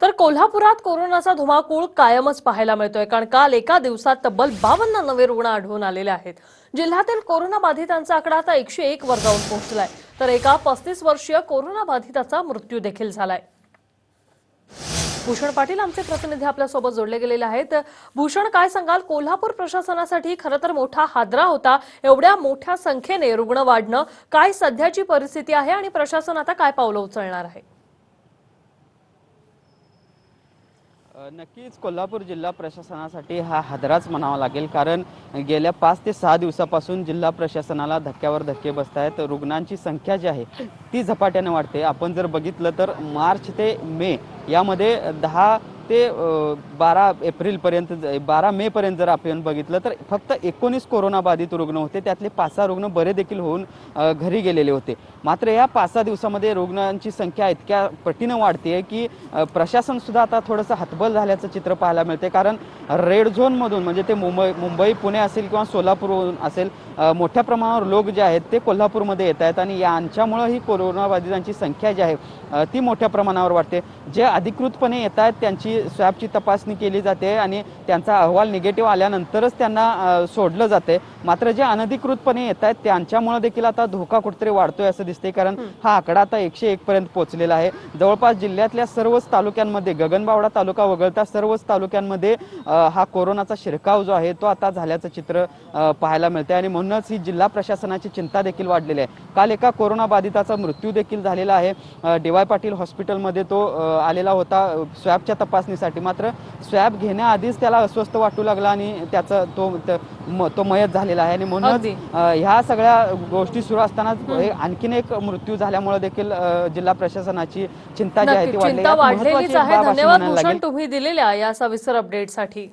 तर कोल्हापुरात कोरोनाचा धुमाकूळ कायमच पाहायला मिळतोय कारण काल एका दिवसात तब्बल बावन्न नवे रुग्ण आढळून आलेले आहेत. जिल्ह्यातील कोरोना बाधितांचा आकडा आता एकशे एक वर जाऊन पोहोचलाय. तर एका पस्तीस वर्षीय कोरोना बाधिताचा मृत्यू देखील झालाय. भूषण पाटील आमचे प्रतिनिधी आपल्यासोबत जोडले गेलेले आहेत. भूषण काय सांगाल? कोल्हापूर प्रशासनासाठी खरं तर मोठा हादरा होता. एवढ्या मोठ्या संख्येने रुग्ण वाढणं काय सध्याची परिस्थिती आहे आणि प्रशासन आता काय पावलं उचलणार आहे? नक्कीच कोल्हापूर जिल्हा प्रशासनासाठी हा हादराच म्हणावा लागेल कारण गेल्या पाच ते सहा दिवसापासून जिल्हा प्रशासनाला धक्क्यावर धक्के बसत आहेत रुग्णांची संख्या जी आहे ती झपाट्याने वाढते. आपण जर बघितलं तर मार्च ते मे यामध्ये दहा ते बारा एप्रिलपर्यंत ज- बारा मेपर्यंत जर आपण बघितलं तर फक्त एकोणीस कोरोनाबाधित रुग्ण होते. त्यातले पाच सहा रुग्ण बरे देखील होऊन घरी गेलेले होते. मात्र या पाच सहा दिवसामध्ये रुग्णांची संख्या इतक्या पटीनं वाढते की प्रशासनसुद्धा आता थोडंसं हतबल झाल्याचं चित्र पाहायला मिळते. कारण रेड झोनमधून म्हणजे ते मुंबई मुंबई पुणे असेल किंवा सोलापूर असेल मोठ्या प्रमाणावर लोक जे आहेत ते कोल्हापूरमध्ये येत आहेत आणि यांच्यामुळं ही कोरोनाबाधितांची संख्या जी आहे ती मोठ्या प्रमाणावर वाढते. जे अधिकृतपणे येत आहेत त्यांची स्वॅबची तपासणी केली जाते आणि त्यांचा अहवाल निगेटिव्ह आल्यानंतरच त्यांना सोडलं जाते. मात्र जे अनधिकृतपणे येत आहेत त्यांच्यामुळे देखील आता धोका कुठेतरी वाढतोय असं दिसते कारण हा आकडा आता एकशे एक पर्यंत पोहोचलेला आहे. जवळपास जिल्ह्यातल्या सर्वच तालुक्यांमध्ये गगनबावडा तालुका वगळता सर्वच तालुक्यांमध्ये हा कोरोनाचा शिरकाव जो आहे तो आता झाल्याचं चित्र पाहायला मिळते आणि म्हणूनच ही जिल्हा प्रशासनाची चिंता देखील वाढलेली आहे. काल एका कोरोना बाधिताचा मृत्यू देखील झालेला आहे. डी वाय पाटील हॉस्पिटलमध्ये तो आलेला होता स्वॅबच्या तपासणीसाठी. मात्र स्वॅब घेण्याआधीच त्याला अस्वस्थ वाटू लागला आणि त्याचा तो त- मयत झालेला आहे. आणि म्हणूनच ह्या सगळ्या गोष्टी सुरू असताना आणखीन एक मृत्यू झाल्यामुळे देखील जिल्हा प्रशासनाची चिंता जी आहे ती वाढली. आहे. धन्यवाद भूषण तुम्ही दिलेल्या या सविस्तर अपडेटसाठी